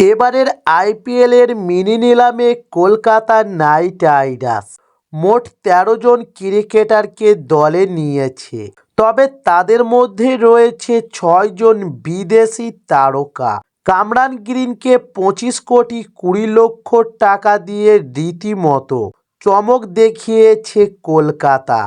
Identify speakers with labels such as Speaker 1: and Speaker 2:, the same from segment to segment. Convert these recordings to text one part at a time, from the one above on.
Speaker 1: এবারের আইপিএলের মিনি নিলামে কলকাতা নাইট রাইডার্স। মোট তেরো জন ক্রিকেটারকে দলে নিয়েছে। তবে তাদের মধ্যে রয়েছে ছয়জন বিদেশি তারকা। কামরান গ্রিনকে পঁচিশ কোটি কুড়ি লক্ষ টাকা দিয়ে রীতিমতো চমক দেখিয়েছে কলকাতা।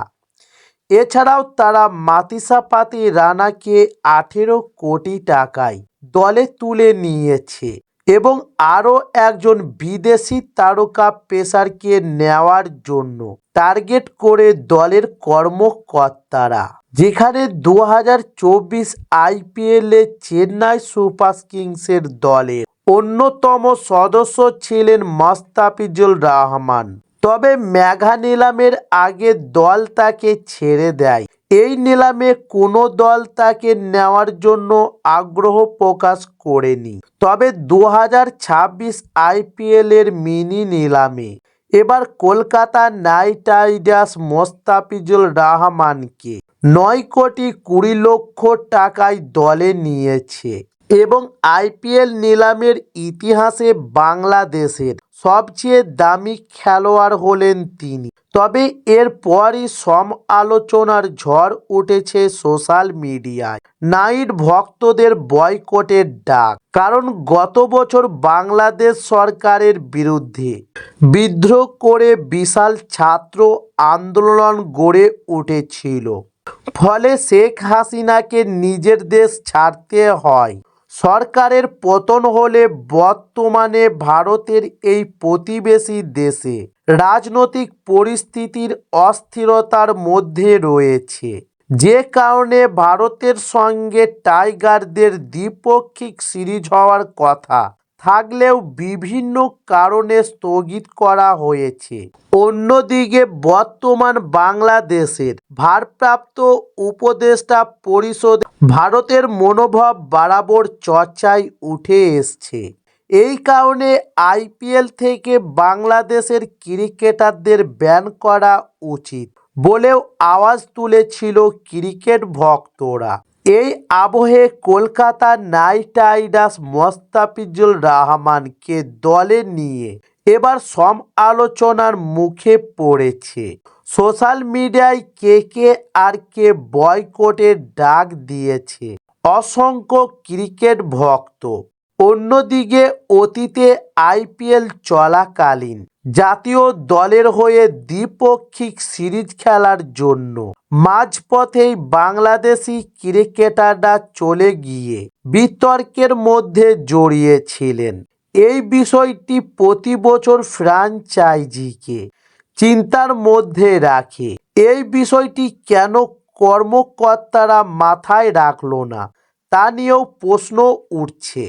Speaker 1: এছাড়াও তারা মাতিসাপাতি রানাকে আঠেরো কোটি টাকায় দলে তুলে নিয়েছে। এবং আরও একজন বিদেশি তারকা পেসারকে নেওয়ার জন্য টার্গেট করে দলের কর্মকর্তারা। যেখানে দু হাজার চব্বিশ আইপিএলে চেন্নাই সুপার কিংসের দলের অন্যতম সদস্য ছিলেন মাস্তাফিজুর রহমান। তবে মেঘা নিলামের আগে দল তাকে ছেড়ে দেয়। এই নিলামে কোনো দল তাকে নেওয়ার জন্য আগ্রহ প্রকাশ করেনি। তবে দু হাজার ছাব্বিশ আইপিএলের মিনি নিলামে। এবার কলকাতা নাইট রাইডার্স মোস্তাফিজুল রহমানকে নয় কোটি কুড়ি লক্ষ টাকায় দলে নিয়েছে এবং আইপিএল নিলামের ইতিহাসে বাংলাদেশের সবচেয়ে দামি খেলোয়াড় হলেন তিনি। তবে এরপরই সমালোচনার ঝড় উঠেছে সোশ্যাল মিডিয়ায়। নাইট ভক্তদের বয়কটের ডাক, কারণ গত বছর বাংলাদেশ সরকারের বিরুদ্ধে বিদ্রোহ করে বিশাল ছাত্র আন্দোলন গড়ে উঠেছিল। ফলে শেখ হাসিনাকে নিজের দেশ ছাড়তে হয়। সরকারের পতন হলে বর্তমানে ভারতের এই প্রতিবেশী দেশে রাজনৈতিক পরিস্থিতির অস্থিরতার মধ্যে রয়েছে। যে কারণে ভারতের সঙ্গে টাইগারদের দ্বিপক্ষিক সিরিজ হওয়ার কথা। থাকলেও বিভিন্ন কারণে স্থগিত করা হয়েছে। অন্যদিকে বর্তমান বাংলাদেশের ভারপ্রাপ্ত উপদেষ্টা পরিষদ ভারতের মনোভাব বরাবর চর্চায় উঠে এসছে। এই কারণে আইপিএল থেকে বাংলাদেশের ক্রিকেটারদের ব্যান করা উচিত বলেও আওয়াজ তুলেছিল ক্রিকেট ভক্তরা। এই আবহে কলকাতা নাইট রাইডার্স মোস্তাফিজুল রহমানকে দলে নিয়ে এবার সম আলোচনার মুখে পড়েছে। সোশ্যাল মিডিয়ায় কে কে আর কে বয়কটের ডাক দিয়েছে। অসংখ্য ক্রিকেট ভক্ত অন্যদিকে অতীতে আইপিএল চলাকালীন জাতীয় দলের হয়ে দ্বিপক্ষিক সিরিজ খেলার জন্য মাঝপথেই বাংলাদেশি ক্রিকেটাররা চলে গিয়ে বিতর্কের মধ্যে জড়িয়েছিলেন। এই বিষয়টি প্রতি বছর ফ্র্যাঞ্চাইজিকে চিন্তার মধ্যে রাখে। এই বিষয়টি কেন কর্মকর্তারা মাথায় রাখল না, তা নিয়েও প্রশ্ন উঠছে।